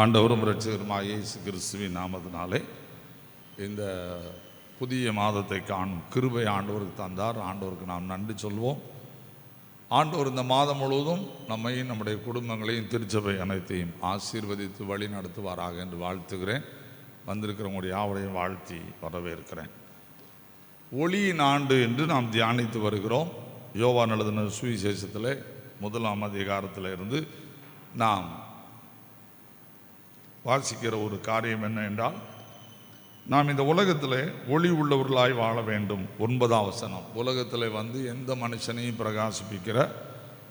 ஆண்டவரும் ரட்சகருமாக இயேசு கிறிஸ்துவின் நாமத்தினாலே இந்த புதிய மாதத்தை காணும் கிருபை ஆண்டவருக்கு தந்தார். ஆண்டவருக்கு நாம் நன்றி சொல்வோம். ஆண்டவர் இந்த மாதம் முழுவதும் நம்மையும் நம்முடைய குடும்பங்களையும் திருச்சபை அனைத்தையும் ஆசீர்வதித்து வழி நடத்துவாராக என்று வாழ்த்துகிறேன். வந்திருக்கிறவங்களுடைய யாவரையும் வாழ்த்தி வரவேற்கிறேன். ஒளியின் ஆண்டு என்று நாம் தியானித்து வருகிறோம். யோவா எழுதின சுவிசேஷத்தில் முதலாம் அதிகாரத்தில் இருந்து நாம் வாசிக்கிற ஒரு காரியம் என்ன என்றால் நாம் இந்த உலகத்தில் ஒளி உள்ளவர்களாய் வாழ வேண்டும். ஒன்பதாம் வசனம். உலகத்தில் வந்து எந்த மனுஷனையும் பிரகாசிப்பிக்கிற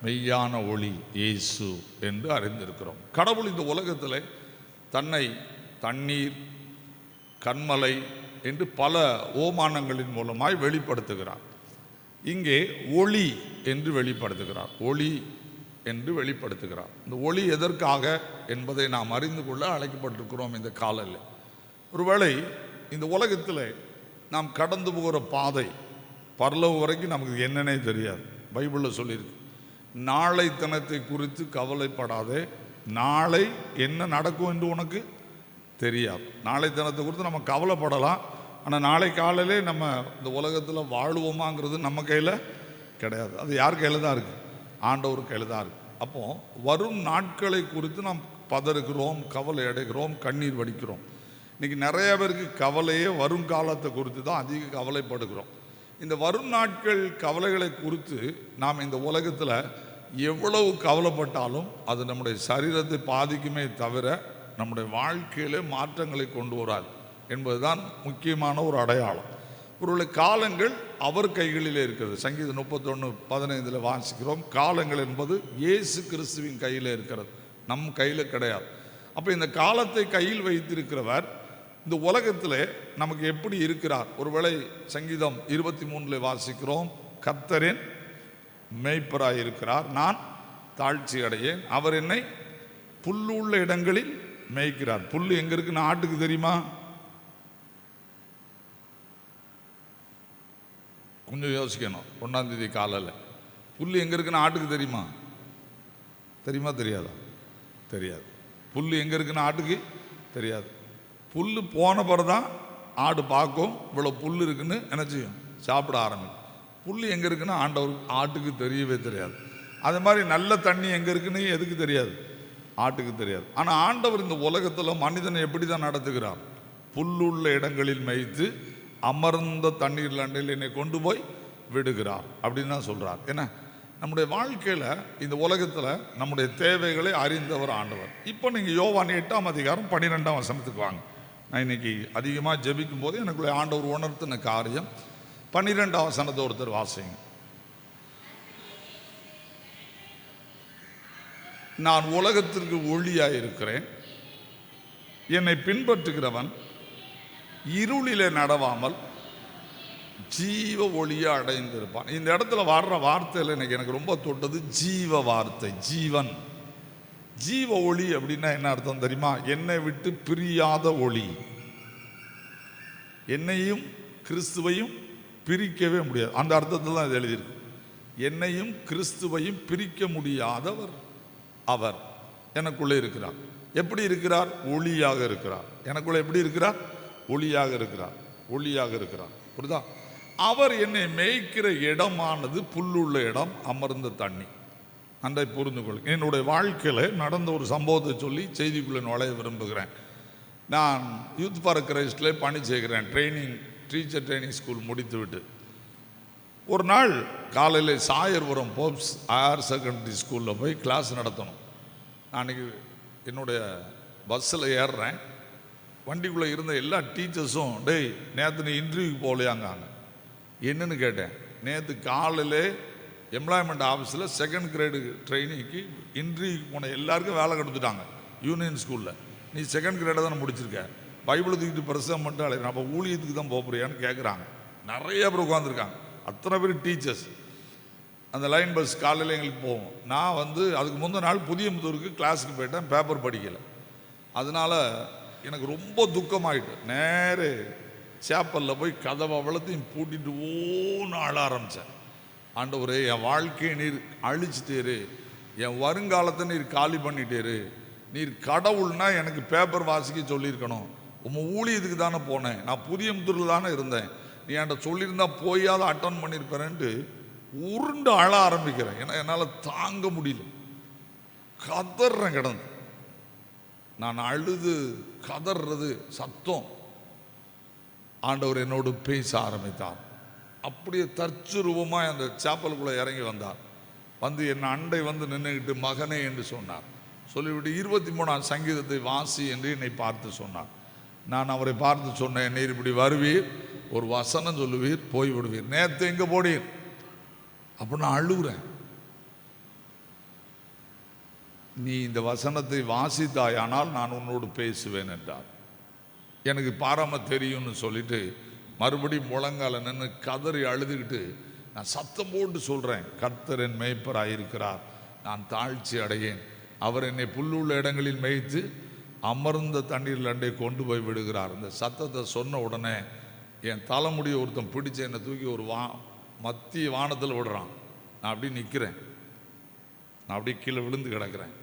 மெய்யான ஒளி இயேசு என்று அறிந்திருக்கிறோம். கடவுள் இந்த உலகத்தில் தன்னை தண்ணீர் கண்மலை என்று பல ஓமானங்களின் மூலமாய் வெளிப்படுத்துகிறார். இங்கே ஒளி என்று வெளிப்படுத்துகிறார். ஒளி என்று வெளிப்படுத்துகிறார். இந்த ஒளி எதற்காக என்பதை நாம் அறிந்து கொள்ள அழைக்கப்பட்டிருக்கிறோம் இந்த காலையில். ஒருவேளை இந்த உலகத்தில் நாம் கடந்து போகிற பாதை பரலவு வரைக்கும் நமக்கு என்னன்னே தெரியாது. பைபிளில் சொல்லியிருக்கு. நாளை தினத்தை குறித்து கவலைப்படாதே. நாளை என்ன நடக்கும் என்று உனக்கு தெரியாது. நாளை தினத்தை குறித்து நம்ம கவலைப்படலாம். ஆனால் நாளை காலையிலே நம்ம இந்த உலகத்தில் வாழுவோமாங்கிறது நம்ம கையில் கிடையாது. அது யார் கையில் தான் இருக்குது ஆண்டவர் கையில் தான் இருக்குது அப்போ வரும் நாட்களை குறித்து நாம் பதறுகிறோம் கவலை அடைகிறோம் கண்ணீர் வடிக்கிறோம். இன்றைக்கி நிறைய பேருக்கு கவலையே வரும் காலத்தை குறித்து தான் அதிக கவலைப்படுகிறோம். இந்த வரும் நாட்கள் கவலைகளை குறித்து நாம் இந்த உலகத்தில் எவ்வளவு கவலைப்பட்டாலும் அது நம்முடைய சரீரத்தை பாதிக்குமே தவிர நம்முடைய வாழ்க்கையிலே மாற்றங்களை கொண்டு வராது என்பதுதான் முக்கியமான ஒரு அடையாளம். ஒரு காலங்கள் அவர் கைகளிலே இருக்கிறது. சங்கீதம் முப்பத்தொன்று பதினைந்தில் வாசிக்கிறோம். காலங்கள் என்பது இயேசு கிறிஸ்துவின் கையில் இருக்கிறது. நம் கையில் கிடையாது. அப்போ இந்த காலத்தை கையில் வைத்திருக்கிறவர் இந்த உலகத்தில் நமக்கு எப்படி இருக்கிறார்? ஒருவேளை சங்கீதம் இருபத்தி மூணில் வாசிக்கிறோம். கத்தரின் மெய்ப்பராக இருக்கிறார். நான் தாழ்ச்சி அடையேன். அவர் என்னை புல்லுள்ள இடங்களில் மேய்க்கிறார். புல் எங்கே இருக்குன்னு ஆட்டுக்கு தெரியுமா? கொஞ்சம் யோசிக்கணும். ஒன்றாந்தேதி காலையில் புல் எங்கே இருக்குன்னு ஆட்டுக்கு தெரியுமா? தெரியுமா தெரியாதா? தெரியாது. புல் எங்கே இருக்குன்னு ஆட்டுக்கு தெரியாது. புல் போன பிறகு தான் ஆடு பார்க்கும். இவ்வளோ புல் இருக்குன்னு என்ன செய்யும் சாப்பிட ஆரம்பிக்கும். புல் எங்கே இருக்குன்னு ஆண்டவர் ஆட்டுக்கு தெரியவே தெரியாது. அது மாதிரி நல்ல தண்ணி எங்கே இருக்குன்னு எதுக்கு தெரியாது? ஆட்டுக்கு தெரியாது. ஆனால் ஆண்டவர் இந்த உலகத்தில் மனிதனை எப்படி தான் நடத்துகிறார்? புல்லுள்ள இடங்களில் மேய்த்து அமர்ந்த தண்ணீர் லண்டில் என்னை கொண்டு போய் விடுகிறார் அப்படின்னு தான் சொல்கிறார் என்ன? நம்முடைய வாழ்க்கையில் இந்த உலகத்தில் நம்முடைய தேவைகளை அறிந்தவர் ஆண்டவர். இப்போ நீங்கள் யோவான் எட்டாம் அதிகாரம் பன்னிரெண்டாம் வசனத்துக்கு வாங்க. நான் இன்னைக்கு அதிகமாக ஜெபிக்கும் போது எனக்குள்ளே ஆண்டவர் உணர்த்தின காரியம் பன்னிரெண்டாம் வசனத்தை ஒருத்தர் வாசிங்க. நான் உலகத்திற்கு ஒளியாக இருக்கிறேன் என்னை பின்பற்றுகிறவன் இருளிலே நடவாமல் ஜீவ ஒளியை அடைந்திருப்பான். இந்த இடத்துல வர்ற வார்த்தையில் எனக்கு எனக்கு ரொம்ப தொட்டது ஜீவ வார்த்தை ஜீவன். ஜீவ ஒளி அப்படின்னா என்ன அர்த்தம் தெரியுமா? என்னை விட்டு பிரியாத ஒளி. என்னையும் கிறிஸ்துவையும் பிரிக்கவே முடியாது. அந்த அர்த்தத்தில் தான் இது எழுதியிருக்கு. என்னையும் கிறிஸ்துவையும் பிரிக்க முடியாதவர் அவர். எனக்குள்ளே இருக்கிறார். எப்படி இருக்கிறார்? ஒளியாக இருக்கிறார். எனக்குள்ளே எப்படி இருக்கிறார்? ஒளியாக இருக்கிறார். ஒளியாக இருக்கிறார். புரியுதா? அவர் என்னை மேய்க்கிற இடமானது புல்லுள்ள இடம் அமர்ந்த தண்ணி. அன்றை புரிந்து கொள். என்னுடைய வாழ்க்கையில் நடந்த ஒரு சம்பவத்தை சொல்லி செய்திக்குள்ளே நுழைய விரும்புகிறேன். நான் யூத் ஃபார் கிரைஸ்டில் பணி செய்கிறேன். ட்ரைனிங் டீச்சர் ட்ரைனிங் ஸ்கூல் முடித்துவிட்டு. ஒரு நாள் காலையில் சாயர்புரம் போப்ஸ் ஹையர் செகண்டரி ஸ்கூலில் போய் கிளாஸ் நடத்தணும். நான் அன்றைக்கி என்னுடைய பஸ்ஸில் ஏறுறேன். வண்டிக்குள்ளே இருந்த எல்லா டீச்சர்ஸும் டேய் நேற்று நீ இன்டர்வியூக்கு போகலையாங்காங்க. என்னன்னு கேட்டேன். நேற்று காலையில் எம்ப்ளாய்மெண்ட் ஆஃபீஸில் செகண்ட் கிரேடு ட்ரைனிங்க்கு இன்டர்வியூக்கு போன எல்லாருக்கும் வேலை கொடுத்துட்டாங்க யூனியன் ஸ்கூலில் நீ செகண்ட் கிரேடை தானே முடிச்சிருக்க? பைபிள் தூக்கிட்டு பிரசவம் மட்டும் அழைக்கிறேன் அப்போ ஊழியத்துக்கு தான் போகிறியான்னு கேட்குறாங்க நிறைய பேர் உட்காந்துருக்காங்க அத்தனை பேர் டீச்சர்ஸ். அந்த லைன் பஸ் காலையில் எங்களுக்கு போவோம் நான் வந்து அதுக்கு முந்தின நாள் புதிய முத்தூருக்கு கிளாஸுக்கு போயிட்டேன் பேப்பர் படிக்கலை. அதனால் எனக்கு ரொம்ப துக்கமாயிட்டு. நேரு சேப்பலில் போய் கதவை அவ்வளோத்தையும் பூட்டிட்டு ஓன்னு ஆள ஆரம்பித்தேன் ஆண்டவரே என் வாழ்க்கையை நீர் அழிச்சிட்டேரு என் வருங்காலத்தை நீர் காலி பண்ணிட்டேரு நீர் கடவுள்னா எனக்கு பேப்பர் வாசிக்க சொல்லியிருக்கணும். உன் ஊழியத்துக்கு தானே போனேன். நான் புதியமுத்தூரில் தானே இருந்தேன். நீ என்கிட்ட சொல்லியிருந்தா போயாவது அட்டன் பண்ணியிருப்பேன்ட்டு உருண்டு அழ ஆரம்பிக்கிறேன். ஏன்னா என்னால் தாங்க முடியல. கதறேன் கிடந்து. நான் அழுது கதறது சத்தம். ஆண்டவர் என்னோடு பேச ஆரம்பித்தார். அப்படியே தற்சுரூபமாக அந்த சாப்பலுக்குள்ளே இறங்கி வந்தார். வந்து என் அண்டை வந்து நின்றுக்கிட்டு மகனே என்று சொன்னார். சொல்லிவிட்டு இருபத்தி மூணாம் சங்கீதத்தை வாசி என்று என்னை பார்த்து சொன்னார். நான் அவரை பார்த்து சொன்னேன் நீர் இப்படி வருவீர் ஒரு வசனம் சொல்லுவீர் போய்விடுவீர். நேற்று எங்கே போடீர் அப்போ நான் அழுகுறேன். நீ இந்த வசனத்தை வாசித்தாயானால் நான் உன்னோடு பேசுவேன் என்றார். எனக்கு பாராம தெரியும்னு சொல்லிட்டு மறுபடியும் முழங்கால நின்று கதறி அழுதுகிட்டு நான் சத்தம் போட்டு சொல்கிறேன் கர்த்தர் என் மேய்ப்பராக இருக்கிறார் நான் தாழ்ச்சி அடையேன். அவர் என்னை புல்லுள்ள இடங்களில் மேய்த்து அமர்ந்த தண்ணீரில் அண்டை கொண்டு போய் விடுகிறார். இந்த சத்தத்தை சொன்ன உடனே என் தலைமுடியை ஒருத்தன் பிடிச்சு என்னை தூக்கி ஒரு வா மத்திய வானத்தில் விடுறான். நான் அப்படியே நிற்கிறேன் நான் அப்படியே கீழே விழுந்து கிடக்கிறேன்.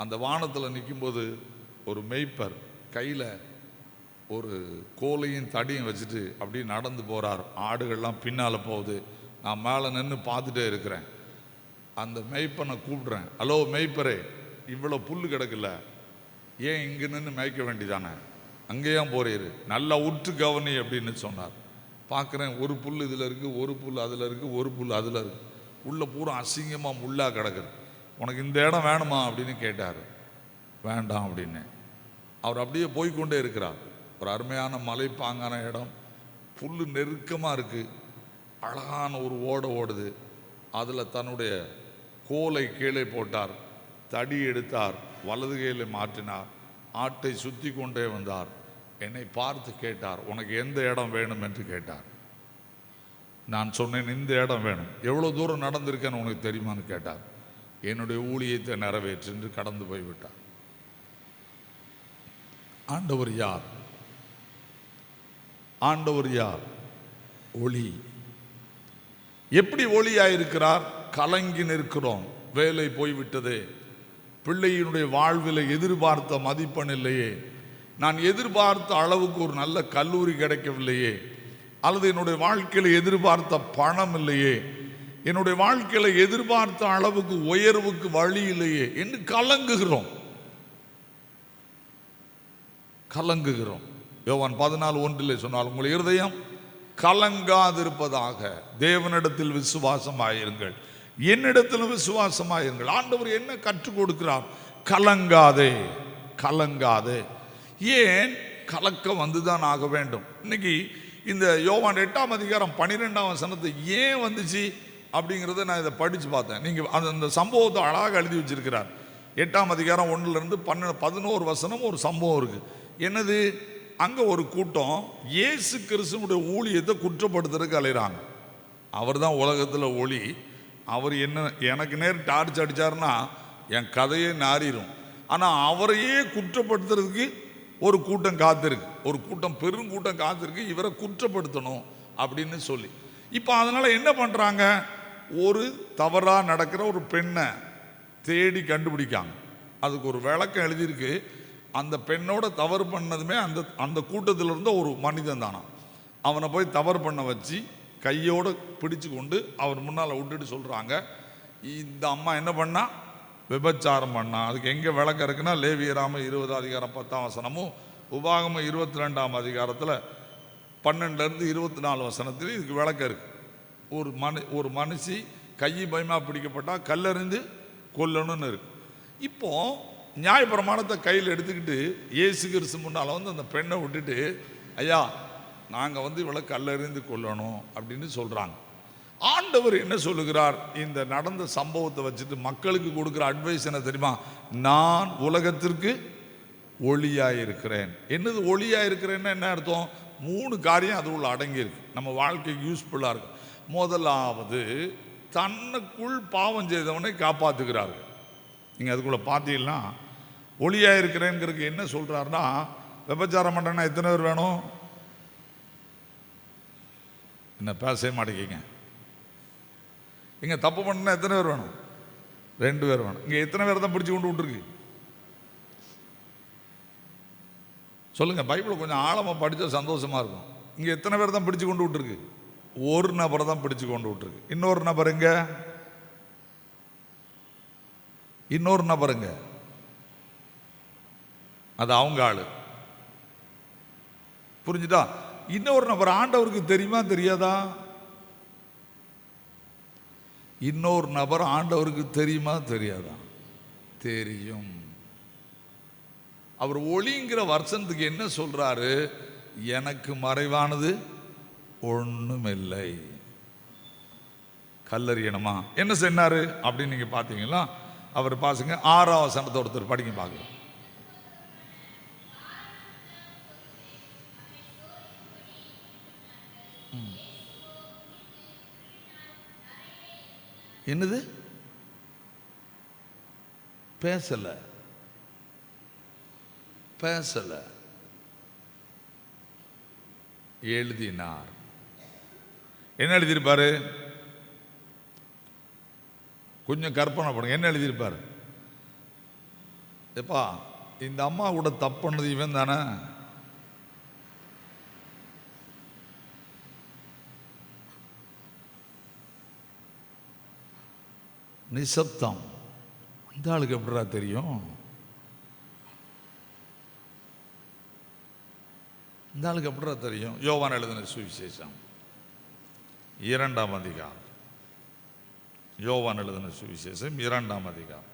அந்த வானத்தில் நிற்கும்போது ஒரு மெய்ப்பர் கையில் ஒரு கோலையும் தடியும் வச்சுட்டு அப்படியே நடந்து போகிறார் ஆடுகள்லாம் பின்னால் போகுது. நான் மேலே நின்று பார்த்துட்டே இருக்கிறேன். அந்த மெய்ப்பனை கூப்பிட்றேன். ஹலோ மெய்ப்பரே இவ்வளோ புல் கிடக்கல ஏன் இங்கே நின்று மேய்க்க வேண்டிதானே? அங்கேயும் போறீரு. நல்லா உற்று கவனி அப்படின்னு சொன்னார். பார்க்குறேன் ஒரு புல் இதில் இருக்குது ஒரு புல் அதில் இருக்குது ஒரு புல் அதில் இருக்குது உள்ளே பூரா அசிங்கமாக முள்ளாக கிடக்குது. உனக்கு இந்த இடம் வேணுமா அப்படின்னு கேட்டார். வேண்டாம் அப்படின்னு. அவர் அப்படியே போய்க்கொண்டே இருக்கிறார். ஒரு அருமையான மலைப்பாங்கான இடம். புல் நெருக்கமாக இருக்குது அழகான ஒரு ஓட ஓடுது. அதில் தன்னுடைய கோலை கீழே போட்டார். தடி எடுத்தார். வலது கையில் மாற்றினார். ஆட்டை சுற்றி கொண்டே வந்தார். என்னை பார்த்து கேட்டார் உனக்கு எந்த இடம் வேணும்? என்று கேட்டார். நான் சொன்னேன் இந்த இடம் வேணும். எவ்வளோ தூரம் நடந்திருக்கேன்னு உனக்கு தெரியுமான்னு? கேட்டார். என்னுடைய ஊழியத்தை நிறைவேற்று என்று கடந்து போய்விட்டார் ஆண்டவர் யார்? ஆண்டவர் யார்? ஒளி. எப்படி ஒளியாயிருக்கிறார்? கலங்கி நிற்கிறோம். வேலை போய்விட்டதே. பிள்ளையினுடைய வாழ்வில் எதிர்பார்த்த மதிப்பெண் இல்லையே. நான் எதிர்பார்த்த அளவுக்கு ஒரு நல்ல கல்லூரி கிடைக்கவில்லையே. அல்லது என்னுடைய வாழ்க்கையில் எதிர்பார்த்த பணம் இல்லையே. என்னுடைய வாழ்க்கையில் எதிர்பார்த்த அளவுக்கு உயர்வுக்கு வழி இல்லையே என்று கலங்குகிறோம். கலங்குகிறோம். யோவான் பதினாலு ஒன்றிலே சொன்னால் உங்கள் இருதயம் கலங்காதிருப்பதாக. தேவனிடத்தில் விசுவாசமாயிருங்கள். என்னிடத்திலும் விசுவாசமாயிருங்கள். ஆண்டவர் என்ன கற்றுக் கொடுக்கிறார்? கலங்காதே கலங்காதே. ஏன்? கலக்கம் வந்துதான் ஆக வேண்டும். இன்னைக்கு இந்த யோவான் எட்டாம் அதிகாரம் பன்னிரெண்டாம் வசனத்தை ஏன் வந்துச்சு? அப்படிங்கிறத நான் இதை படித்து பார்த்தேன். நீங்கள் அந்த அந்த சம்பவத்தை அழகாக எழுதி வச்சிருக்கிறார். எட்டாம் அதிகாரம் ஒன்றுலேருந்து பன்னெண்டு பதினோரு வசனம் ஒரு சம்பவம் இருக்குது என்னது? அங்கே ஒரு கூட்டம் இயேசு கிறிஸ்துவனுடைய ஊழியத்தை குற்றப்படுத்துறதுக்கு அலைகிறாங்க அவர் தான் உலகத்தில் ஒளி. அவர் என்ன எனக்கு நேர் டார்ச் அடித்தார்னா என் கதையே நாறிடும் ஆனால் அவரையே குற்றப்படுத்துறதுக்கு ஒரு கூட்டம் காத்திருக்கு. ஒரு கூட்டம் பெருங்கூட்டம் காத்திருக்கு. இவரை குற்றப்படுத்தணும் அப்படின்னு சொல்லி. இப்போ அதனால் என்ன பண்ணுறாங்க ஒரு தவறாக நடக்கிற ஒரு பெண்ணை தேடி கண்டுபிடிக்காங்க. அதுக்கு ஒரு விளக்கம் எழுதியிருக்கு. அந்த பெண்ணோட தவறு பண்ணதுமே அந்த அந்த கூட்டத்தில் இருந்த ஒரு மனிதன் தானா அவனை போய் தவறு பண்ண வச்சு கையோடு பிடிச்சு கொண்டு அவர் முன்னால் விட்டுட்டு சொல்கிறாங்க இந்த அம்மா என்ன பண்ணா? விபச்சாரம் பண்ணா. அதுக்கு எங்கே விளக்கம் இருக்குன்னா லேவியராம இருபது அதிகாரம் பத்தாம் வசனமும் உபாகம இருபத்தி ரெண்டாம் அதிகாரத்தில் பன்னெண்டுலேருந்து இருபத்தி நாலு வசனத்துலேயும் இதுக்கு விளக்கம் இருக்குது ஒரு மனு ஒரு மனுஷி கையை பயமாக பிடிக்கப்பட்டால் கல்லறிந்து கொல்லணும்னு இருக்கு. இப்போ நியாயப்பிரமாணத்தை கையில் எடுத்துக்கிட்டு இயேசு கிறிஸ்து முன்னால் வந்து அந்த பெண்ணை விட்டுட்டு ஐயா நாங்கள் வந்து இவளை கல்லறிந்து கொள்ளணும் அப்படின்னு சொல்கிறாங்க ஆண்டவர் என்ன சொல்லுகிறார்? இந்த நடந்த சம்பவத்தை வச்சுட்டு மக்களுக்கு கொடுக்குற அட்வைஸ் என்ன தெரியுமா? நான் உலகத்திற்கு ஒளியாக இருக்கிறேன் என்னது ஒளியாக இருக்கிறேன்னா என்ன அர்த்தம்? மூணு காரியம் அது உள்ள அடங்கியிருக்கு. நம்ம வாழ்க்கைக்கு யூஸ்ஃபுல்லாக இருக்கும். முதலாவது தன்னுக்குள் பாவம் செய்தவனை காப்பாற்றுகிறார்கள் நீங்கள் அதுக்குள்ளே பார்த்தீங்கன்னா ஒளியாக இருக்கிறேங்கிறதுக்கு என்ன சொல்கிறாருன்னா விபச்சாரம் பண்ணுறேன்னா எத்தனை பேர் வேணும்? என்ன பேசவே மாட்டேங்கிங்க இங்கே தப்பு பண்ணால் எத்தனை பேர் வேணும்? ரெண்டு பேர் வேணும். இங்கே எத்தனை பேர் தான் பிடிச்சி கொண்டு விட்டுருக்கு? சொல்லுங்கள் பைபிளை கொஞ்சம் ஆழமாக படித்தா சந்தோஷமாக இருக்கும். இங்கே எத்தனை பேர் தான் பிடிச்சி கொண்டு விட்டுருக்கு? ஒரு நபரை தான் பிடிச்சு கொண்டு விட்டுருக்கு. இன்னொரு நபருங்க இன்னொரு நபருங்க அது அவங்க ஆள். புரிஞ்சுதா? இன்னொரு நபர் ஆண்டவருக்கு தெரியுமா தெரியாதா? இன்னொரு நபர் ஆண்டவருக்கு தெரியுமா தெரியாதா? தெரியும். அவர் ஒளிங்கிற வருஷத்துக்கு என்ன சொல்றாரு? எனக்கு மறைவானது ஒண்ணுமில்லை. கல்லறியணுமா என்ன சொன்னாரு? அப்படின்னு நீங்க பார்த்தீங்களா அவர் பாசுங்க ஆறாம் வசனத்தை ஒருத்தர் படிங்க பார்க்கலாம். ம். என்னது? பேசல. பேசல. எழுதினார். என்ன எழுதியிருப்பாரு? கொஞ்சம் கற்பனை பண்ணுங்க. என்ன எழுதியிருப்பாரு? எப்பா இந்த அம்மா கூட தப்புன்னது இவன் தானே? நிசப்தம். இந்த ஆளுக்கு எப்படா தெரியும்? இந்த ஆளுக்கு எப்படா தெரியும்? யோவான் எழுதின சுவிசேஷம். இரண்டாம் அதிகாரம். யோவான் எழுதின சுவிசேஷம் இரண்டாம் அதிகாரம்.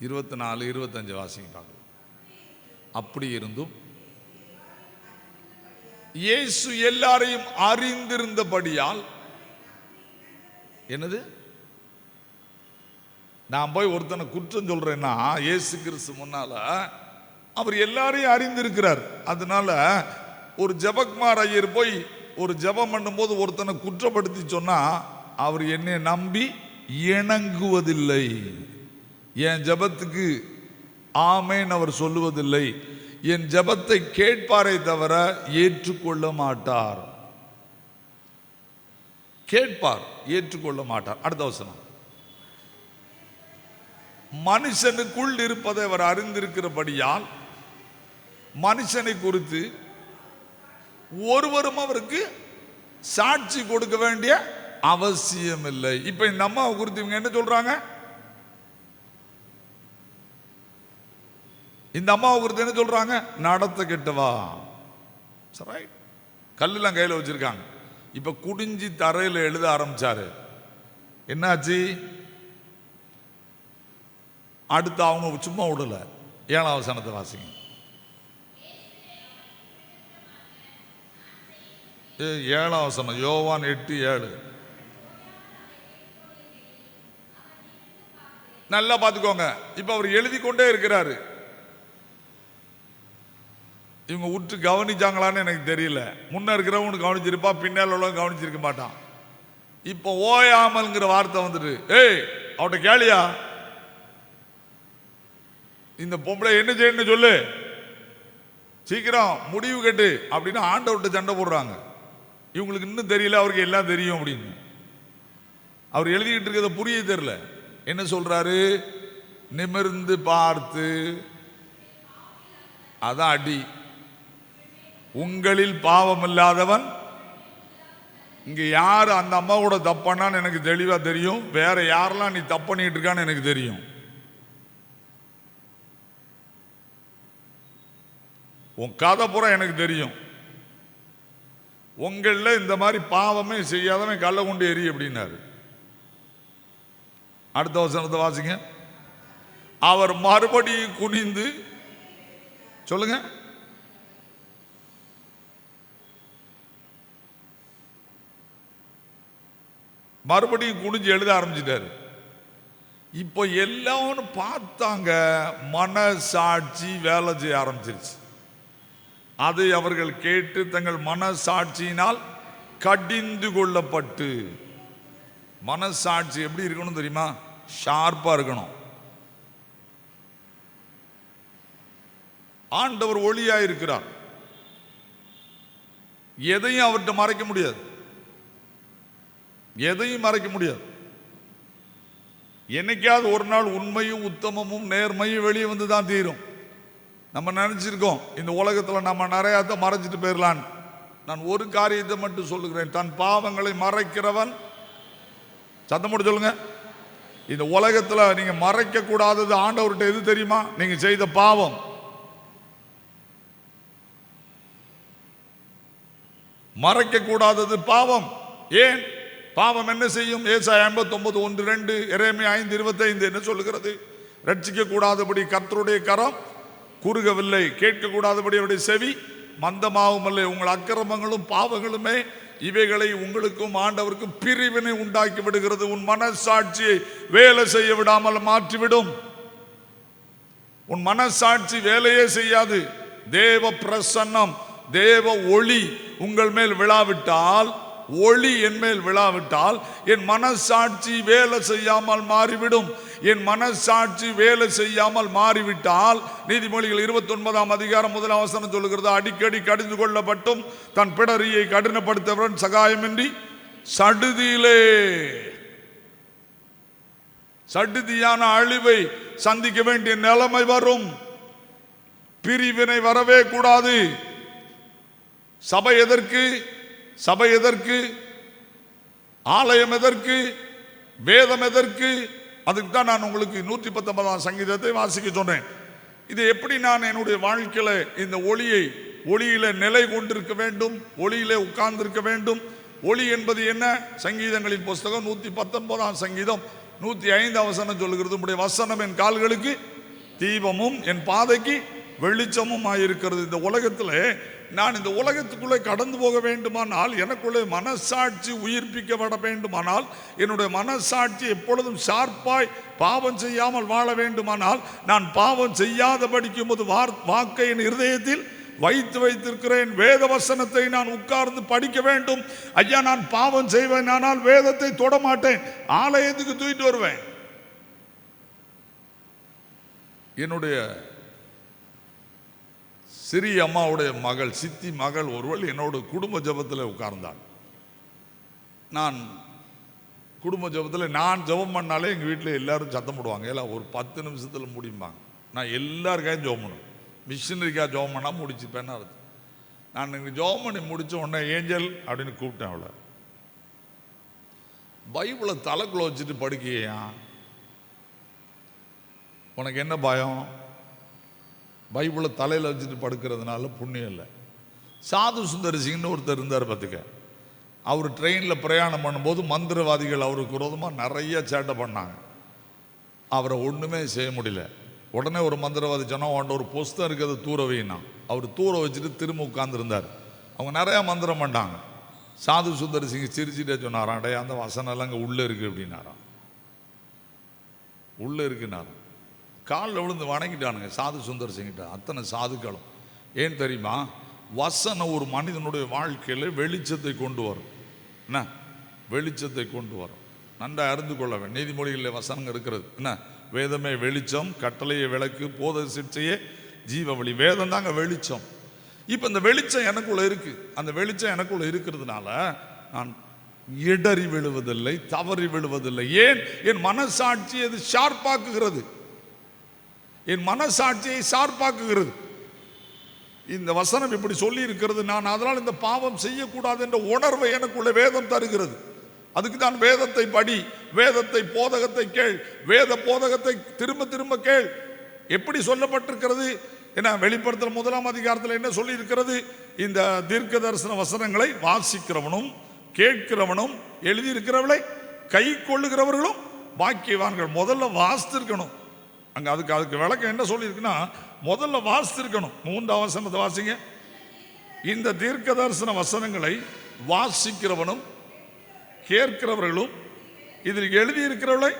இருபத்தி நாலு இருபத்தஞ்சு வாசிங்க பார்க்கலாம். அப்படி இருந்தும் இயேசு எல்லாரையும் அறிந்திருந்தபடியால் என்னது? நான் போய் ஒருத்தனை குற்றம் சொல்றேன்னா இயேசு கிறிஸ்து முன்னால அவர் எல்லாரையும் அறிந்திருக்கிறார். அதனால ஒரு ஜபக்மார் ஐயர் போய் ஒரு ஜெபம் பண்ணும்போது ஒருத்தனை குற்றப்படுத்தி சொன்னா அவர் என்னை நம்பி இணங்குவதில்லை. என் ஜெபத்துக்கு ஆமேன் அவர் சொல்லுவதில்லை. என் ஜெபத்தை கேட்பாரே தவிர ஏற்றுக்கொள்ள மாட்டார். கேட்பார் ஏற்றுக்கொள்ள மாட்டார். அடுத்த வசனம். மனுஷனுக்குள் இருப்பதை அவர் அறிந்திருக்கிறபடியால் மனுஷனை குறித்து ஒருவரும் அவருக்கு சாட்சி கொடுக்க வேண்டிய அவசியம் இல்லை இப்ப இந்த அம்மாவை குறித்து இவங்க என்ன சொல்றாங்க? இந்த அம்மாவை குறித்து என்ன சொல்றாங்க? நடத்த கெட்டவா? சரி கல்லெல்லாம் கையில் வச்சிருக்காங்க. இப்ப குடிஞ்சி தரையில் எழுத ஆரம்பிச்சாரு. என்னாச்சு? அடுத்து அவங்க சும்மா விடல. ஏழாம் வசனத்தை வாசிங்க. ஏழாம் வசனம் யோவான் எட்டு ஏழு. நல்லா பார்த்துக்கோங்க. இப்போ அவர் எழுதி கொண்டே இருக்கிறாரு. இவங்க உற்று கவனிச்சாங்களான்னு எனக்கு தெரியல. முன்ன இருக்கிறவனு கவனிச்சிருப்பா பின்னால் உள்ளவன் கவனிச்சிருக்க மாட்டான். இப்போ ஓயாமல்ங்கிற வார்த்தை வந்துட்டு ஏய் அவட்ட கேளியா? இந்த பொம்பளை என்ன செய்யணும்னு சொல்லு. சீக்கிரம் முடிவு கட்டு அப்படின்னு ஆண்டவர்கிட்ட சண்டை போடுறாங்க. இவங்களுக்கு இன்னும் தெரியல அவருக்கு எல்லாம் தெரியும் அப்படின்னு. அவர் எழுதிக்கிட்டு இருக்கிறத புரிய தெரியல. என்ன சொல்றாரு? நிமிர்ந்து பார்த்து அதான் அடி. உங்களில் பாவம் இல்லாதவன் இங்க யார் அந்த அம்மாவோட தப்பானான்னு எனக்கு தெளிவா தெரியும். வேற யாரெல்லாம் நீ தப்பு பண்ணிட்டு இருக்கான்னு எனக்கு தெரியும். உன் கதை பூரா எனக்கு தெரியும். உங்களில் இந்த மாதிரி பாவமே செய்யாதவன் கல்லை கொண்டு எரி அப்படின்னாரு. அடுத்த வசனத்தை வாசிங்க. அவர் மறுபடியும் குனிந்து சொல்லுங்க. மறுபடியும் குனிஞ்சு எழுத ஆரம்பிச்சிட்டாரு. இப்போ எல்லாரும் பார்த்தாங்க மனசாட்சி வேலை செய்ய ஆரம்பிச்சிருச்சு. அதை அவர்கள் கேட்டு தங்கள் மனசாட்சியினால் கடிந்து கொள்ளப்பட்டு. மனசாட்சி எப்படி இருக்கணும் தெரியுமா? ஷார்ப்பா இருக்கணும். ஆண்டவர் ஒளியா இருக்கிறார். எதையும் அவர்கிட்ட மறைக்க முடியாது. எதையும் மறைக்க முடியாது. என்னைக்காவது ஒரு நாள் உண்மையும் உத்தமமும் நேர்மையும் வெளியே வந்து தான் தீரும். நம்ம நினச்சிருக்கோம் இந்த உலகத்தில் நம்ம நிறையாத்த மறைச்சிட்டு போயிடலான்னு நான் ஒரு காரியத்தை மட்டும் சொல்லுகிறேன். தன் பாவங்களை மறைக்கிறவன் சத்தம் போட்டு சொல்லுங்க. இந்த உலகத்தில் நீங்கள் மறைக்கக்கூடாதது ஆண்டவர்கிட்ட எது தெரியுமா? நீங்கள் செய்த பாவம். மறைக்கக்கூடாதது பாவம். ஏன்? பாவம் என்ன செய்யும்? ஏசாய் ஐம்பத்தொன்பது ஒன்று ரெண்டு இறைமை ஐந்து இருபத்தைந்து என்ன சொல்லுகிறது? ரட்சிக்க கூடாதபடி கர்த்தருடைய கரம் கூறுகவில்லை கேட்கக்கூடாதபடி அவருடைய செவி மந்தமாகவும் இல்லை உங்கள் அக்கிரமங்களும் பாவங்களுமே இவைகளை உங்களுக்கும் ஆண்டவருக்கும் பிரிவினை உண்டாக்கி விடுகிறது. உன் மனசாட்சியை வேலை செய்ய விடாமல் மாற்றிவிடும். உன் மனசாட்சி வேலையே செய்யாது. தேவ பிரசன்னம் தேவ ஒளி உங்கள் மேல் விழாவிட்டால் ஒளி என் மேல் விழாவிட்டால் என் மனசாட்சி வேலை செய்யாமல் மாறிவிடும். என் மனசாட்சி வேலை செய்யாமல் மாறிவிட்டால் நீதிமொழிகள் இருபத்தி ஒன்பதாம் அதிகாரம் முதல் அவசரம் சொல்லுகிறது அடிக்கடி கடிந்து கொள்ளப்பட்டும் தன் பிடரியை கடினப்படுத்தவன் சகாயமின்றி சடுதியிலே. சடுதியான அழிவை சந்திக்க வேண்டிய நிலைமை வரும். பிரிவினை வரவே கூடாது. சபை எதற்கு? சபை எதற்கு? ஆலயம் எதற்கு? வேதம் எதற்கு? அதுக்கு தான் நான் உங்களுக்கு நூற்றி பத்தொன்பதாம் சங்கீதத்தை வாசிக்க சொன்னேன். இது எப்படி நான் என்னுடைய வாழ்க்கையில் இந்த ஒளியை ஒளியில நிலை கொண்டிருக்க வேண்டும் ஒளியிலே உட்கார்ந்திருக்க வேண்டும். ஒளி என்பது என்ன? சங்கீதங்களின் புஸ்தகம் நூற்றி பத்தொன்பதாம் சங்கீதம். நூற்றி ஐந்து அவசனம் சொல்கிறது உம்முடைய வசனம் என் கால்களுக்கு தீபமும் என் பாதைக்கு வெளிச்சமும் ஆயிருக்கிறது. இந்த உலகத்தில் நான் இந்த உலகத்துக்குள்ளே கடந்து போக வேண்டுமானால் எனக்குள்ளே மனசாட்சி உயிர்ப்பிக்கப்பட வேண்டுமானால் என்னுடைய மனசாட்சி எப்பொழுதும் ஷார்ப்பாய் பாவம் செய்யாமல் வாழ வேண்டுமானால் நான் பாவம் செய்யாதபடிக்கும் போது வார் வாக்கை என் இருதயத்தில் வைத்து வைத்திருக்கிறேன். வேத வசனத்தை நான் உட்கார்ந்து படிக்க வேண்டும். ஐயா நான் பாவம் செய்வேன் ஆனால் வேதத்தை தொட மாட்டேன் ஆலயத்துக்கு தூக்கிட்டு வருவேன். என்னுடைய சிறிய அம்மாவுடைய மகள் சித்தி மகள் ஒருவள் என்னோட குடும்ப ஜெபத்தில் உட்கார்ந்தாள். நான் குடும்ப ஜெபத்தில் நான் ஜெபம் பண்ணாலே எங்கள் வீட்டில் எல்லாரும் சத்தம் போடுவாங்க. எல்லாம் ஒரு பத்து நிமிஷத்தில் முடியும்பாங்க. நான் எல்லாருக்காயும் ஜெபம் பண்ணுவேன். மிஷினரிக்காக ஜெபம் பண்ணால் முடிச்சுப்பேன்னு அர்த்தம். நான் இங்கே ஜெபம் பண்ணி முடித்த உடனே ஏஞ்சல் அப்படின்னு கூப்பிட்டேன் அவளை. பைபிளை தலைக்குள்ள வச்சுட்டு படுக்கையா உனக்கு என்ன பயம்? பைபிளை தலையில் வச்சுட்டு படுக்கிறதுனால புண்ணியம் இல்லை. சாது சுந்தர் சிங்னு ஒருத்தர் இருந்தார் பார்த்துக்க. அவர் ட்ரெயினில் பிரயாணம் பண்ணும்போது மந்திரவாதிகள் அவருக்கு விரோதமாக நிறைய சேட்டை பண்ணாங்க. அவரை ஒன்றுமே செய்ய முடியல. உடனே ஒரு மந்திரவாதி சொன்னால் அவன்கிட்ட ஒரு புஸ்தம் இருக்கிறது தூர வைனா. அவர் தூர வச்சுட்டு திரும்ப உட்காந்துருந்தார் அவங்க நிறையா மந்திரம் பண்ணாங்க. சாது சுந்தர் சிங் சிரிச்சுட்டே சொன்னாராம் அடையா அந்த வசனம் எல்லாம் இங்கே உள்ளே இருக்குது அப்படின்னாராம். உள்ளே இருக்குன்னாராம். காலில் விழுந்து வணங்கிட்டானுங்க. சாது சுந்தர் சிங்கிட்ட. அத்தனை சாதுக்களும். ஏன் தெரியுமா? வசனம் ஒரு மனிதனுடைய வாழ்க்கையில் வெளிச்சத்தை கொண்டு வரும். என்ன? வெளிச்சத்தை கொண்டு வரும். நன்றாக அறிந்து கொள்ள வேண்டும். நீதிமொழிகளில் வசனங்கள் இருக்கிறது. என்ன? வேதமே வெளிச்சம் கட்டளையை விளக்கு போத சிற்சையே ஜீவ வழி. வேதம் தாங்க வெளிச்சம். இப்போ இந்த வெளிச்சம் எனக்குள்ளே இருக்குது அந்த வெளிச்சம் எனக்குள்ளே இருக்கிறதுனால நான் இடறி விழுவதில்லை தவறி விழுவதில்லை. ஏன்? என் மனசாட்சி அது ஷார்ப்பாக்குகிறது என் மனசாட்சியை சார்பாக்குகிறது. இந்த வசனம் இப்படி சொல்லி இருக்கிறது நான் அதனால் இந்த பாவம் செய்யக்கூடாது என்ற உணர்வை எனக்குள்ள வேதம் தருகிறது. அதுக்கு தான் வேதத்தை படி வேதத்தை போதகத்தை கேள் வேத போதகத்தை திரும்ப திரும்ப கேள். எப்படி சொல்லப்பட்டிருக்கிறது? என்ன வெளிப்படுத்தல் முதலாம் அதிகாரத்தில் என்ன சொல்லி இருக்கிறது இந்த தீர்க்க தரிசன வசனங்களை வாசிக்கிறவனும் கேட்கிறவனும் எழுதியிருக்கிறவளை கை கொள்ளுகிறவர்களும் பாக்கியவான்கள். முதல்ல வாசித்திருக்கணும். அங்கே அதுக்கு அதுக்கு விளக்கம் என்ன சொல்லியிருக்குன்னா முதல்ல வாசித்திருக்கணும் மூன்றாம் வசனத்தை வாசிங்க. இந்த தீர்க்க தரிசன வசனங்களை வாசிக்கிறவனும் கேட்கிறவர்களும் இதில் எழுதியிருக்கிறவளை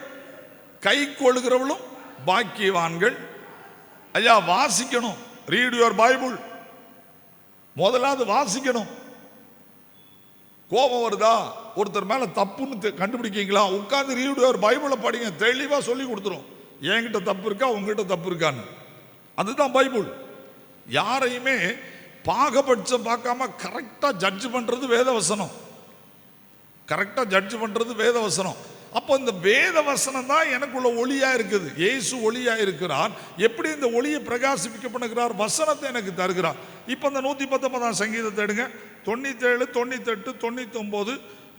கை கொள்கிறவளும் பாக்கியவான்கள். ஐயா வாசிக்கணும். ரீட் யுவர் பைபிள் முதலாவது வாசிக்கணும். கோபம் வருதா? ஒருத்தர் மேல தப்புன்னு கண்டுபிடிக்கீங்களா? உட்காந்து ரீட் யுவர் பைபிளை படிங்க. தெளிவாக சொல்லி கொடுத்துரும். என்கிட்ட தப்பு இருக்கா உங்ககிட்ட தப்பு இருக்கான்னு. அதுதான் பைபிள். யாரையுமே பாகபட்சம் பார்க்காம கரெக்டாக ஜட்ஜ் பண்ணுறது வேதவசனம். கரெக்டாக ஜட்ஜ் பண்ணுறது வேதவசனம். அப்போ இந்த வேத வசனம் தான் எனக்குள்ள ஒளியாக இருக்குது. இயேசு ஒளியாக இருக்கிறார். எப்படி இந்த ஒளியை பிரகாசிப்பிக்க பண்ணுகிறார் வசனத்தை எனக்கு தருகிறார். இப்போ இந்த நூற்றி பத்தொன்பதாம் சங்கீதத்தை எடுங்க. தொண்ணூத்தேழு தொண்ணூத்தெட்டு தொண்ணூத்தொம்போது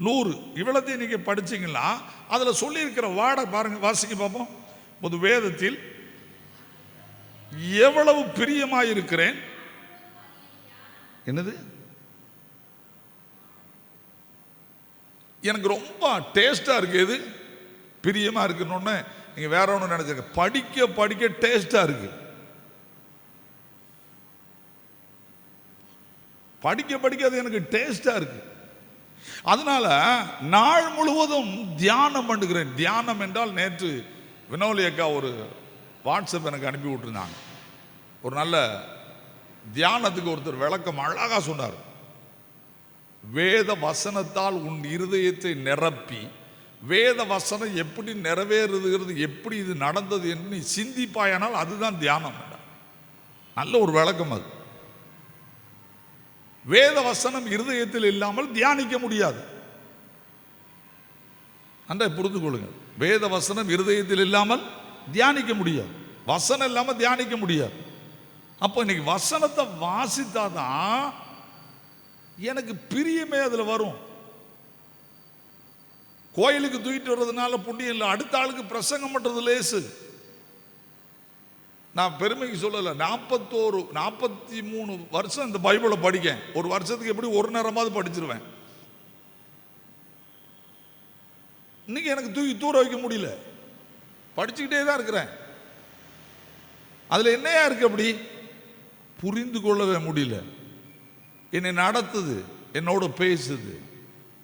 நூறு. இவ்வளோத்தையும் நீங்கள் படிச்சீங்கன்னா அதில் சொல்லியிருக்கிற வாடை பாருங்க வாசிக்க பார்ப்போம். பொது வேதத்தில் எவ்வளவு பிரியமாயிருக்கிறேன்? என்னது? எனக்கு ரொம்ப டேஸ்டாக இருக்கு. எது? பிரியமாக இருக்குன்னு நீங்கள் வேற ஒன்று நினச்சிருக்க படிக்க படிக்க டேஸ்டாக இருக்கு. படிக்க படிக்க அது எனக்கு டேஸ்டாக இருக்கு. அதனால நாள் முழுவதும் தியானம் பண்ணுகிறேன். தியானம் என்றால் நேற்று வினோலி அக்கா ஒரு வாட்ஸ்அப் எனக்கு அனுப்பி விட்டுருந்தாங்க. ஒரு நல்ல தியானத்துக்கு ஒருத்தர் விளக்கம் அழகாக சொன்னார். வேத வசனத்தால் உன் இருதயத்தை நிரப்பி வேத வசனம் எப்படி நிறைவேறுகிறது எப்படி இது நடந்தது என்று நீ சிந்திப்பாயானால் அதுதான் தியானம் நல்ல ஒரு விளக்கம் அது. வேத வசனம் இருதயத்தில் இல்லாமல் தியானிக்க முடியாது. அன்றை புரிந்து கொள்ளுங்கள். வேத வசனம் இருதயத்தில் இல்லாமல் தியானிக்க முடியாது. வசனம் இல்லாமல் தியானிக்க முடியாது. அப்போ இன்னைக்கு வசனத்தை வாசித்தாதான் எனக்கு பிரியமே அதில் வரும். கோயிலுக்கு தூக்கிட்டு வர்றதுனால புண்ணியம் இல்லை. அடுத்த ஆளுக்கு பிரசங்கம் பண்ணுறது லேசு. நான் பெருமைக்கு சொல்லலை. நாற்பத்தோரு நாற்பத்தி மூணு வருஷம் இந்த பைபிளை படிக்கேன். ஒரு வருஷத்துக்கு எப்படி ஒரு நேரமாவது படிச்சிருவேன். இன்னைக்கு எனக்கு தூக்கி தூர வைக்க முடியல. படிச்சுக்கிட்டே தான் இருக்கிறேன். அதில் என்னையா இருக்கு அப்படி? புரிந்து கொள்ளவே முடியல. என்னை நடத்துது என்னோட பேசுது.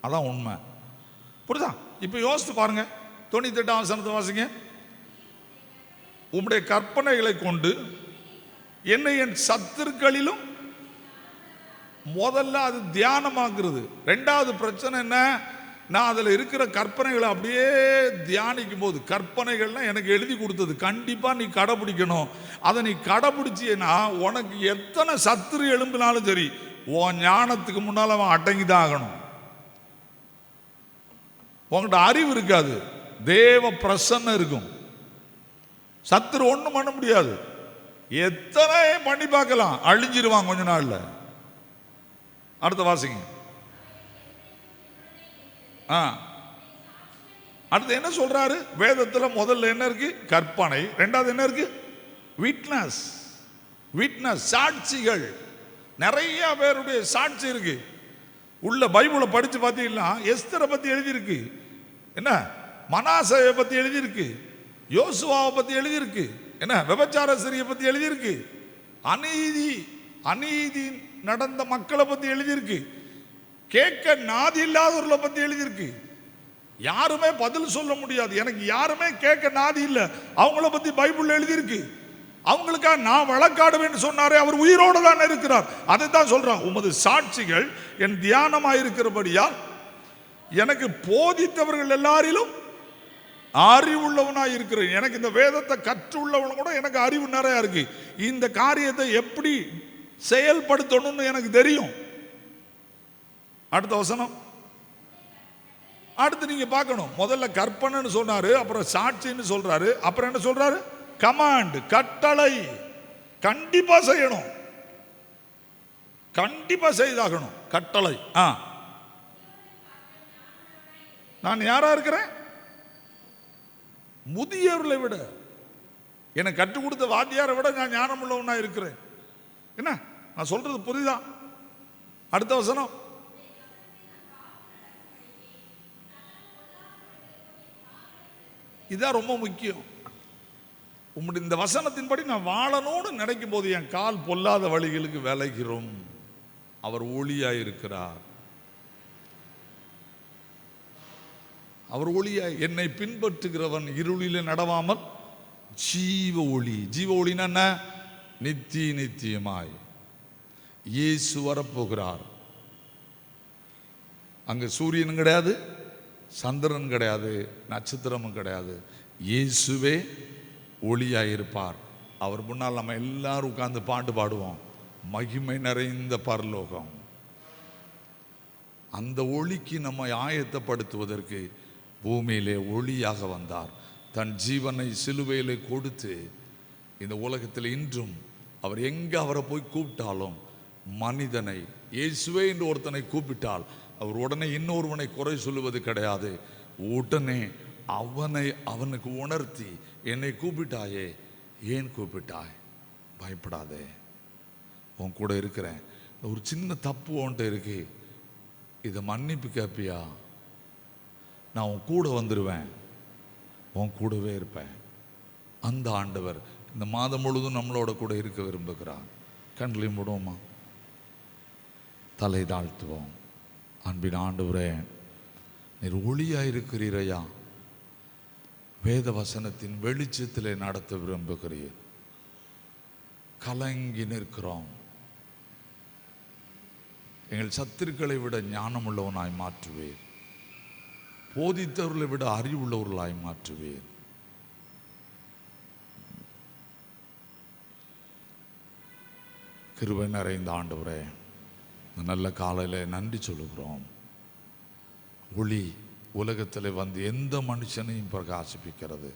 அதான் உண்மை. புரியுதா? இப்போ யோசித்து பாருங்க. தொண்ணூத்தெட்டாம் வசனத்தை வாசிங்க. உம்முடைய கற்பனைகளை கொண்டு என்னை என் சத்துருக்களிலும் முதல்ல அது தியானமாக்குறது. ரெண்டாவது பிரச்சனை என்ன? நான் அதில் இருக்கிற கற்பனைகளை அப்படியே தியானிக்கும் போது கற்பனைகள்லாம் எனக்கு எழுதி கொடுத்தது. கண்டிப்பாக நீ கடைபிடிக்கணும். அதை நீ கடைபிடிச்சியன்னா உனக்கு எத்தனை சத்துரு எழும்பினாலும் சரி உன் ஞானத்துக்கு முன்னால் அவன் அடங்கி தான் ஆகணும். உங்கள்கிட்ட அறிவு இருக்காது. தேவ பிரசன்னம் இருக்கும். சத்துரு ஒன்றும் பண்ண முடியாது. எத்தனை பண்ணி பார்க்கலாம். அழிஞ்சிருவான் கொஞ்ச நாளில். அடுத்த வாசிங்க. ஆ. அடுத்து என்ன சொல்கிறாரு வேதத்தில் முதல்ல என்ன இருக்கு? கற்பனை. ரெண்டாவது என்ன இருக்கு? விட்னஸ் விட்னஸ் சாட்சிகள். நிறைய பேருடைய சாட்சி இருக்கு. உள்ள பைபிளை படித்து பார்த்தீங்கன்னா எஸ்தரை பற்றி எழுதியிருக்கு. என்ன? மனாசையை பற்றி எழுதியிருக்கு. யோசுவாவை பற்றி எழுதியிருக்கு. என்ன? விபச்சார சிறியை பற்றி எழுதியிருக்கு. அநீதி அநீதி நடந்த மக்களை பற்றி எழுதியிருக்கு. கேட்க நாதி இல்லாதவர்களை பத்தி எழுதியிருக்கு. யாருமே பதில் சொல்ல முடியாது. எனக்கு யாருமே கேட்க நாதி இல்லை. அவங்கள பத்தி பைபிள் எழுதியிருக்கு. அவங்களுக்காக நான் வழக்காடுவேன்னு சொன்னாரே அவர் உயிரோடு தான் இருக்கிறார். அதை தான் சொல்றான். உமது சாட்சிகள் என் தியானமாக இருக்கிறபடியால் எனக்கு போதித்தவர்கள் எல்லாரிலும் அறிவுள்ளவனாக இருக்கிறேன். எனக்கு இந்த வேதத்தை கற்றுள்ளவன் கூட எனக்கு அறிவு நிறையா இருக்கு. இந்த காரியத்தை எப்படி செயல்படுத்தணும்னு எனக்கு தெரியும். அடுத்த வசனம். அடுத்து நீங்க பார்க்கணும். முதல்ல கற்பனைன்னு சொன்னாரு அப்புறம் சாட்சின்னு சொல்றாரு அப்புறம் என்ன சொல்றாரு? கமாண்ட் கட்டளை. கண்டிப்பா செய்யணும். கண்டிப்பா செய்தாகணும். கட்டளை. ஆ. நான் யாரா இருக்கிறேன்? முதியவர்களை விட. எனக்கு கற்றுக் கொடுத்த வாத்தியாரை விட நான் ஞானம் உள்ளவனா இருக்கிறேன். என்ன? நான் சொல்றது புரியுதா? அடுத்த வசனம். இதுதான் ரொம்ப முக்கியம். உம்முடைய இந்த வசனத்தின்படி நான் வாழணும்னு நினைக்கும் போது என் கால் பொல்லாத வழிகளுக்கு விளைகிறோம் அவர் ஒளியாய் இருக்கிறார் அவர் ஒளியாய் என்னை பின்பற்றுகிறவன் இருளிலே நடவாமல் ஜீவ ஒளி. ஜீவ ஒளின்னா என்ன? நித்திய நித்தியமாய். இயேசு வரப்போகிறார். அங்க சூரியனும் கிடையாது. சந்திரன் கிடையாது நட்சத்திரமும் கிடையாது. இயேசுவே ஒளியாயிருப்பார். அவர் முன்னால் நம்ம எல்லாரும் உட்கார்ந்து பாட்டு பாடுவோம். மகிமை நிறைந்த பரலோகம். அந்த ஒளிக்கு நம்ம ஆயத்தப்படுத்துவதற்கு பூமியிலே ஒளியாக வந்தார். தன் ஜீவனை சிலுவையிலே கொடுத்து இந்த உலகத்தில் இன்றும் அவர் எங்கே அவரை போய் கூப்பிட்டாலும் மனிதனை இயேசுவே என்று ஒருத்தனை கூப்பிட்டால் அவர் உடனே இன்னொருவனை குறை சொல்லுவது கிடையாது. உடனே அவனை அவனுக்கு உணர்த்தி என்னை கூப்பிட்டாயே. ஏன் கூப்பிட்டாய்? பயப்படாதே. உன் கூட இருக்கிறேன். ஒரு சின்ன தப்பு உன்கிட்ட இருக்கு. இதை மன்னிப்பு கேட்பியா நான் உன் கூட வந்துடுவேன் உன் கூடவே இருப்பேன். அந்த ஆண்டவர் இந்த மாதம் முழுதும் நம்மளோட கூட இருக்க விரும்புகிறார். கண்களையும் விடுவோமா தலை தாழ்த்துவோம். அன்பின் ஆண்டவரே நீர் ஒளியாக இருக்கிறீரையா வேத வசனத்தின் வெளிச்சத்தில் நடத்த விரும்புகிறீர். கலங்கி நிற்கிறோம். எங்கள் சத்துருக்களை விட ஞானமுள்ளவனாய் மாற்றுவேர். போதித்தவர்களை விட அறிவுள்ளவர்களாய் மாற்றுவேர். கிருபை நிறைந்த ஆண்டவரே இந்த நல்ல காலையில் நன்றி சொல்லுகிறோம். ஒளி உலகத்தில் வந்து எந்த மனுஷனையும் பிரகாசிப்பிக்கிறது.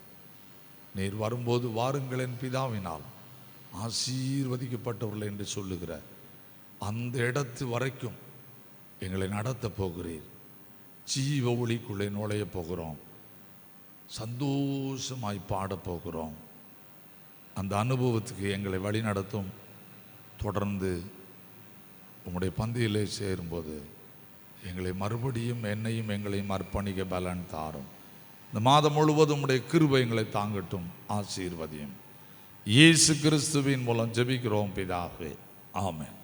நீர் வரும்போது வாருங்களின் பிதாவினால். ஆசீர்வதிக்கப்பட்டவர்கள் என்று சொல்லுகிற அந்த இடத்து வரைக்கும் எங்களை நடத்தப் போகிறீர். ஜீவ ஒளிக்குள்ளே நுழைய போகிறோம். சந்தோஷமாய் பாடப் போகிறோம். அந்த அனுபவத்துக்கு எங்களை வழி நடத்தும் தொடர்ந்து உம்முடைய பந்தியிலே சேரும்போது எங்களை மறுபடியும் என்னையும் எங்களையும் அர்ப்பணிக்க பலன் தாரும். இந்த மாதம் முழுவதும் உம்முடைய கிருபை எங்களை தாங்கட்டும். ஆசீர்வதியும். இயேசு கிறிஸ்துவின் மூலம் ஜெபிக்கிறோம் பிதாவே. ஆமேன்.